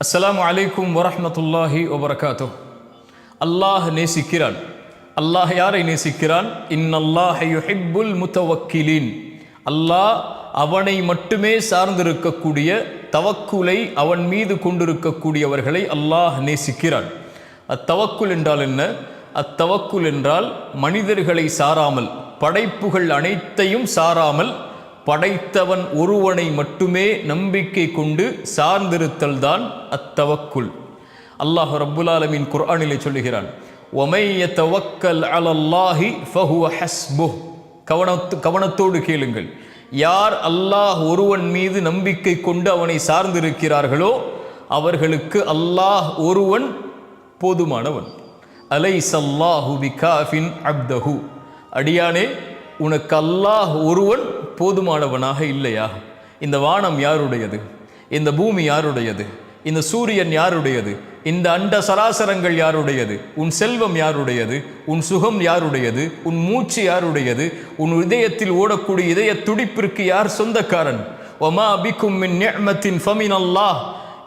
அஸ்ஸலாமு அலைக்கும் வரஹமத்துல்லாஹி வபரகாத்து அல்லாஹ் நேசிக்கிறான். அல்லாஹ் யாரை நேசிக்கிறான்? இன்னல்லாஹ யுஹிப்புல் முத்தவக்கிலீன். அல்லாஹ் அவனை மட்டுமே சார்ந்திருக்கக்கூடிய தவக்குலை அவன் மீது கொண்டிருக்கக்கூடியவர்களை அல்லாஹ் நேசிக்கிறான். அத்தவக்குல் என்றால் என்ன? அத்தவக்குல் என்றால் மனிதர்களை சாராமல் படைப்புகள் அனைத்தையும் சாராமல் படைத்தவன் ஒருவனை மட்டுமே நம்பிக்கை கொண்டு சார்ந்திருத்தல் தான் அத்தவக்குள் அல்லாஹ் ரப்புல் குர்ஆனிலே சொல்லுகிறான் ஒமைய தவக்கல் அலல்லாஹி ஃபஹுவ ஹஸ்பு கவனத்து கவனத்தோடு கேளுங்கள். யார் அல்லாஹ் ஒருவன் மீது நம்பிக்கை கொண்டு அவனை சார்ந்திருக்கிறார்களோ அவர்களுக்கு அல்லாஹ் ஒருவன் போதுமானவன். அலை சல்லாஹு பிகாஃபின் அப்தஹு. அடியானே உனக்கு அல்லாஹ் ஒருவன் போதுமானவனாக இல்லையா? இந்த வானம் யாருடையது? இந்த பூமி யாருடையது? இந்த சூரியன் யாருடையது? இந்த அண்ட சராசரங்கள் யாருடையது? உன் செல்வம் யாருடையது? உன் சுகம் யாருடையது? உன் மூச்சு யாருடையது? உன் இதயத்தில் ஓடக்கூடிய இதய துடிப்பிற்கு யார் சொந்தக்காரன்? ஒமா அபிக்கும் மின் நேமத்தின் ஃபமின் அல்லாஹ்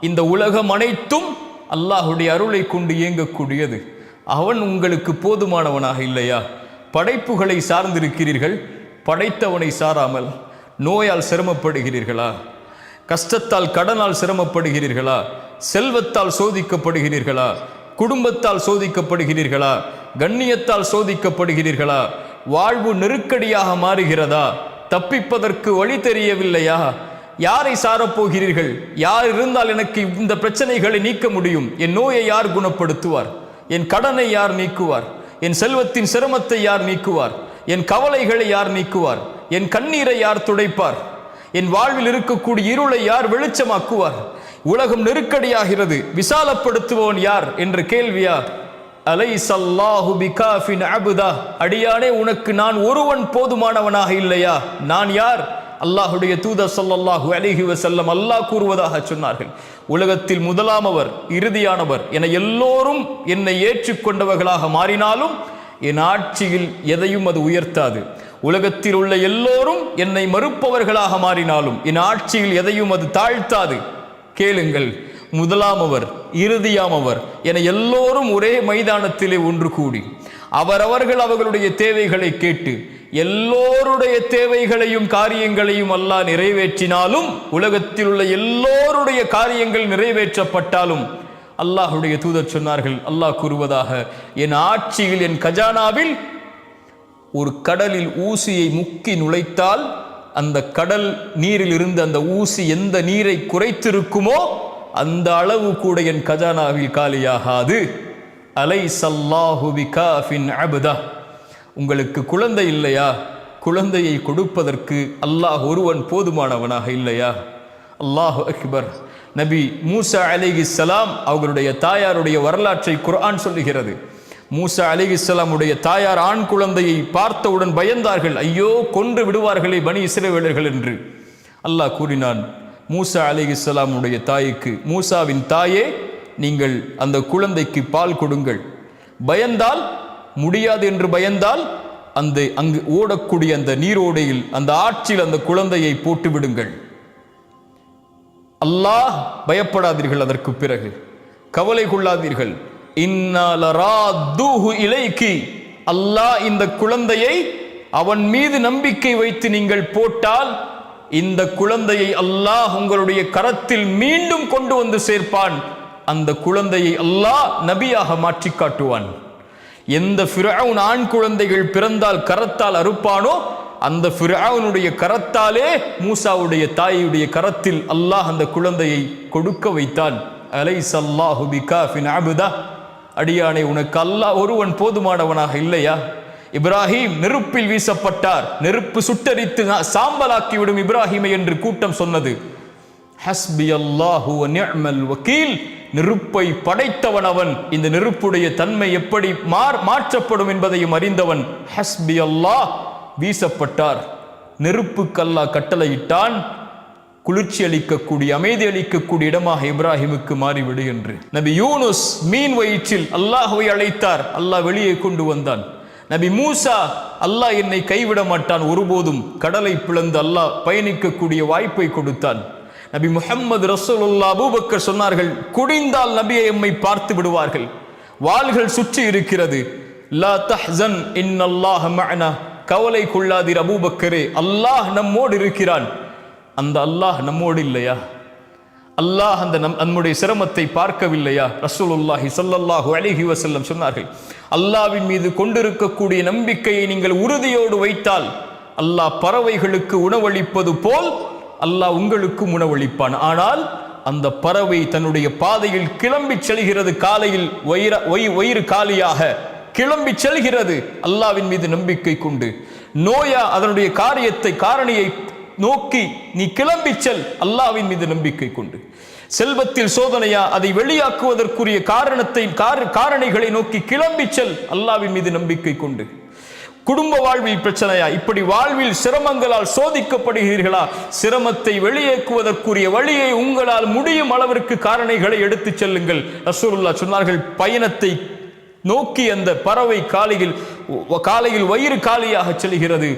இந்த உலகம் அனைத்தும் அல்லாஹுடைய அருளை கொண்டு இயங்கக்கூடியது. அவன் உங்களுக்கு போதுமானவனாக இல்லையா? படைப்புகளை சார்ந்திருக்கிறீர்கள். படைத்தவனை சாராமல் நோயால் சிரமப்படுகிறீர்களா? கஷ்டத்தால் கடனால் சிரமப்படுகிறீர்களா? செல்வத்தால் சோதிக்கப்படுகிறீர்களா? குடும்பத்தால் சோதிக்கப்படுகிறீர்களா? கண்ணியத்தால் சோதிக்கப்படுகிறீர்களா? வாழ்வு நெருக்கடியாக மாறுகிறதா? தப்பிப்பதற்கு வழி தெரியவில்லையா? யாரை சாரப்போகிறீர்கள்? யார் இருந்தால் எனக்கு இந்த பிரச்சனைகளை நீக்க முடியும்? என் நோயை யார் குணப்படுத்துவார்? என் கடனை யார் நீக்குவார்? என் செல்வத்தின் சிரமத்தை யார் நீக்குவார்? என் கவலைகளை யார் நீக்குவார்? என் கண்ணீரை யார் துடைப்பார்? என் வாழ்வில் இருக்கக்கூடிய இருளை யார் வெளிச்சமாக்குவார்? உலகம் நெருக்கடியாகிறது விசாலப்படுத்துவோன் யார்? என்ற கேள்வியா? அலை சல்லாஹு பிகாஃபின் அபுதா. அடியானே உனக்கு நான் ஒருவன் போதுமானவனாக இல்லையா? நான் யார்? அல்லாஹுடைய தூதர் ஸல்லல்லாஹு அலிஹி வசல்லம் அல்லாஹ் கூறுவதாக சொன்னார்கள். உலகத்தில் முதலாமவர் இறுதியானவர் என எல்லோரும் என்னை ஏற்றுக்கொண்டவர்களாக மாறினாலும் என் ஆட்சியில் எதையும் அது உயர்த்தாது. உலகத்தில் உள்ள எல்லோரும் என்னை மறுப்பவர்களாக மாறினாலும் என் ஆட்சியில் எதையும் அது தாழ்த்தாது. கேளுங்கள் முதலாமவர் இறுதியாமவர் என எல்லோரும் ஒரே மைதானத்திலே ஒன்று கூடி அவரவர்கள் அவர்களுடைய தேவைகளை கேட்டு எல்லோருடைய தேவைகளையும் காரியங்களையும் அல்லாஹ் நிறைவேற்றினாலும் உலகத்தில் உள்ள எல்லோருடைய காரியங்கள் நிறைவேற்றப்பட்டாலும் அல்லாஹுடைய தூதர் சொன்னார்கள் அல்லாஹ் கூறுவதாக என் ஆட்சியில் என் கஜானாவில் ஒரு கடலில் ஊசியை முக்கி நுழைத்தால் அந்த கடல் நீரில் இருந்து அந்த ஊசி எந்த நீரை குறைத்திருக்குமோ அந்த அளவு கூட என் கஜானாவில் காலியாகாது. அலை சல்லாஹு பிகாஃபின் அபுதா. உங்களுக்கு குழந்தை இல்லையா? குழந்தையை கொடுப்பதற்கு அல்லாஹ் ஒருவன் போதுமானவனாக இல்லையா? அல்லாஹ் அக்பர். நபி மூசா அலிகி சலாம் அவர்களுடைய தாயாருடைய வரலாற்றை குர்ஆன் சொல்லுகிறது. மூசா அலிகிஸ்லாமுடைய தாயார் ஆண் குழந்தையை பார்த்தவுடன் பயந்தார்கள். ஐயோ கொன்று விடுவார்களே பனி இஸ்ரவேலர்கள் என்று. அல்லாஹ் கூறினான் மூசா அலிகிஸ்லாமுடைய தாய்க்கு மூசாவின் தாயே நீங்கள் அந்த குழந்தைக்கு பால் கொடுங்கள். பயந்தால் முடியாது என்று பயந்தால் அந்த அங்கு ஓடக்கூடிய அந்த நீரோடையில் அந்த ஆற்றில் அந்த குழந்தையை போட்டு விடுங்கள் அல்லாஹ் பயப்படாதீர்கள் அதற்கு பிறகு. கவலை கொள்ளாதீர்கள். இலைக்கு. அல்லாஹ் இந்த குழந்தையை அவன் மீது நம்பிக்கை வைத்து நீங்கள் போட்டால் இந்த குழந்தையை அல்லாஹ் உங்களுடைய கரத்தில் மீண்டும் கொண்டு வந்து சேர்ப்பான். அந்த குழந்தையை அல்லாஹ் நபியாக மாற்றி காட்டுவான் எந்த ஃபிரவுன் ஆண் குழந்தைகள் பிறந்தால் கரத்தால் அறுப்பானோ அந்த ஃபிரவுனுடைய கரத்தாலே மூசாவுடைய தாயுடைய கரத்தில் அல்லாஹ் அந்த குழந்தையை கொடுக்க வைத்தான். அலை சல்லாஹு பிகாஃபின் அபுதா. அடியானை உனக்கு அல்லாஹ் ஒருவன் போதுமானவனாக இல்லையா? இப்ராஹிம் நெருப்பில் வீசப்பட்டார். நெருப்பு சுட்டரித்து சாம்பலாக்கி விடும் இப்ராஹிமை என்று கூட்டம் சொன்னது. ஹஸ்பி அல்லாஹு நிஅமல் வக்கீல். நெருப்பை படைத்தவன் அவன். இந்த நெருப்புடைய தன்மை எப்படி மார் மாற்றப்படும் என்பதையும் அறிந்தவன். ஹஸ்பி அல்லாஹ் வீசப்பட்டார். நெருப்பு கல்லா கட்டளையிட்டான். குளிர்ச்சி அளிக்கக்கூடிய அமைதி அளிக்கக்கூடிய இடமாக இப்ராஹிமுக்கு மாறிவிடு என்று. நபி யூனுஸ் மீன் வயிற்றில் அல்லாஹுவை அழைத்தார். அல்லாஹ் வெளியே கொண்டு வந்தான். நபி மூசா அல்லாஹ் என்னை கைவிட மாட்டான். ஒருபோதும் கடலை பிளந்து அல்லாஹ் பயணிக்கக்கூடிய வாய்ப்பை கொடுத்தான். நபி முஹம்மது ரசூலுல்லா அபூபக்கர் சொன்னார்கள் குடிந்தால் நபியை எம்மை பார்த்து விடுவார்கள். வாள்கள் சுற்றி இருக்கிறது. லா தஹன் இன் அல்லாஹ் மஅனா. கவலை கொள்ளாதீர் அபூபக்கரே. அல்லாஹ் நம்மோடு இருக்கிறான். அந்த அல்லாஹ் நம்மோடு இல்லையா அல்லாஹ் அந்த நம் நம்முடைய சிரமத்தை பார்க்கவில்லையா? ரசூலுல்லாஹி சல்லல்லாஹு அலிஹி வசல்லம் சொன்னார்கள் அல்லாஹ்வின் மீது கொண்டிருக்கக்கூடிய நம்பிக்கையை நீங்கள் உறுதியோடு வைத்தால் அல்லாஹ் பறவைகளுக்கு உணவளிப்பது போல் அல்லாஹ் உங்களுக்கும் உணவளிப்பான். ஆனால் அந்த பறவை தன்னுடைய பாதையில் கிளம்பி செல்கிறது காலையில் வயிற வயிறு காலியாக கிளம்பி செல்கிறது அல்லாவின் மீது நம்பிக்கை கொண்டு. நோயா அதனுடைய காரியத்தை காரணியை நோக்கி நீ கிளம்பி செல் அல்லாவின் மீது நம்பிக்கை கொண்டு. செல்வத்தில் சோதனையா அதை வெளியாக்குவதற்குரிய காரணத்தை காரணிகளை நோக்கி கிளம்பி செல் அல்லாவின் மீது நம்பிக்கை கொண்டு. குடும்ப வாழ்வில் பிரச்சனையா? இப்படி வாழ்வில் சிரமங்களால் சோதிக்கப்படுகிறீர்களா? சிரமத்தை வெளியேக்குவதற்குரிய வழியை உங்களால் முடியும் அளவிற்கு காரணிகளை எடுத்துச் செல்லுங்கள். ரசூலுல்லாஹ் சொன்னார்கள் பயணத்தை நோக்கி அந்த பறவை காலையில் காலையில் வயிறு காலியாக செல்கிறது.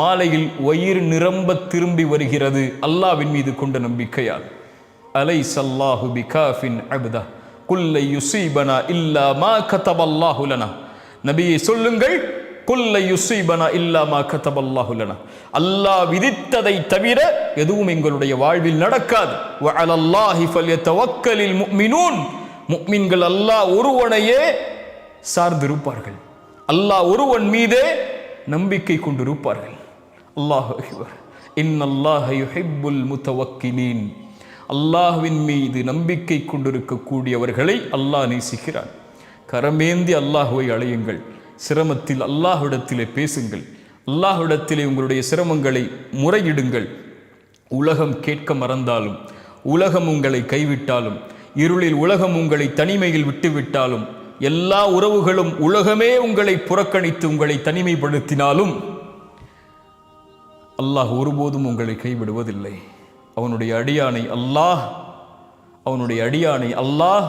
மாலையில் வயிறு நிரம்ப திரும்பி வருகிறது. அல்லாவின் மீது கொண்ட நம்பிக்கையால். அலை சல்லாஹு பிகாஃபின் அப்தா. குல்லை யுசீபனா இல்லா மா கதபல்லாஹு லனா. நபியை சொல்லுங்கள் குல்லை யுசீபனா இல்லா மா கதபல்லாஹு லனா. அல்லாஹ் விதித்ததை தவிர எதுவும் எங்களுடைய வாழ்வில் நடக்காது. வ அலல்லாஹி ஃபல்யதவக்கலில் முஃமினூன் முஃமின்கள் அல்லாஹ் ஒருவனையே சார்ந்திருப்பார்கள். அல்லாஹ் ஒருவன் மீதே நம்பிக்கை கொண்டிருப்பார்கள். அல்லாஹ் அக்பர். இன்னல்லாஹ முத்தவக்கிலீன். அல்லாஹ்வின் மீது நம்பிக்கை கொண்டிருக்கக்கூடியவர்களை அல்லாஹ் நேசிக்கிறான். கரமேந்தி அல்லாஹுவை அழையுங்கள். சிரமத்தில் அல்லாஹ்விடத்திலே பேசுங்கள். அல்லாஹ்விடத்திலே உங்களுடைய சிரமங்களை முறையிடுங்கள். உலகம் கேட்க மறந்தாலும் உலகம் உங்களை கைவிட்டாலும் இருளில் உலகம் உங்களை தனிமையில் விட்டுவிட்டாலும் எல்லா உறவுகளும் உலகமே உங்களை புறக்கணித்து உங்களை தனிமைப்படுத்தினாலும் அல்லாஹ் ஒருபோதும் உங்களை கைவிடுவதில்லை. அவனுடைய அடியானை அல்லாஹ் அவனுடைய அடியானை அல்லாஹ்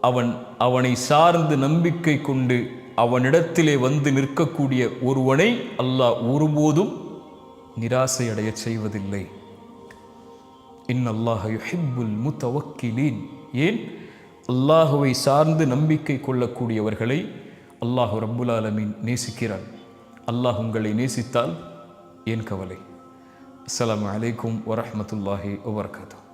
அவன் அவனை சார்ந்து நம்பிக்கை கொண்டு அவனிடத்திலே வந்து நிற்கக்கூடிய ஒருவனை அல்லாஹ் ஒருபோதும் நிராசை அடையச் செய்வதில்லை. இன் அல்லாஹ் முத்தவக்கிலீன். ஏன்? அல்லாஹுவை சார்ந்து நம்பிக்கை கொள்ளக்கூடியவர்களை அல்லாஹ் ரப்புல் ஆலமீன் நேசிக்கிறான். அல்லாஹ் உங்களை நேசித்தால் ஏன் கவலை? அஸ்லாம் அலைக்கும் வரமத்துல்லாஹி வபர்காத்தூ